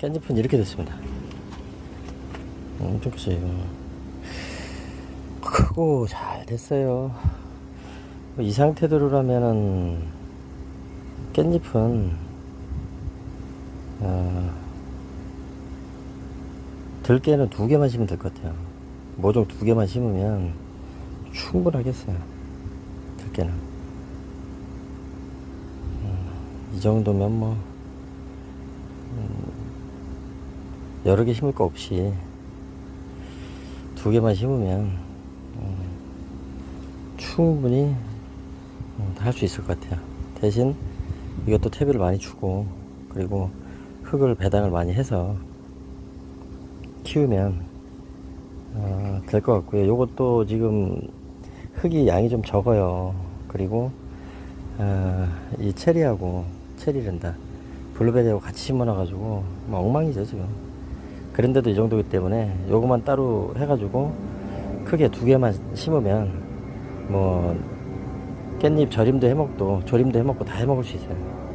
깻잎은 이렇게 됐습니다. 엄청 이거. 크고 잘 됐어요. 뭐이 상태대로라면은 깻잎은 어, 들깨는 두 개만 심으면 될 것 같아요. 모종 두 개만 심으면 충분하겠어요. 들깨는. 음, 이 정도면 뭐, 음, 여러 개 심을 거 없이 두 개만 심으면 음, 충분히 할 수 있을 것 같아요. 대신 이것도 퇴비를 많이 주고 그리고 흙을 배당을 많이 해서 키우면 어, 될것 같고요. 요것도 지금 흙이 양이 좀 적어요. 그리고 어, 이 체리하고 체리랜다 블루베리하고 같이 심어놔 가지고 뭐 엉망이죠 지금. 그런데도 이 정도이기 때문에 요거만 따로 해가지고 크게 두 개만 심으면 뭐 깻잎 절임도 해먹고 조림도 해먹고 다 해먹을 수 있어요.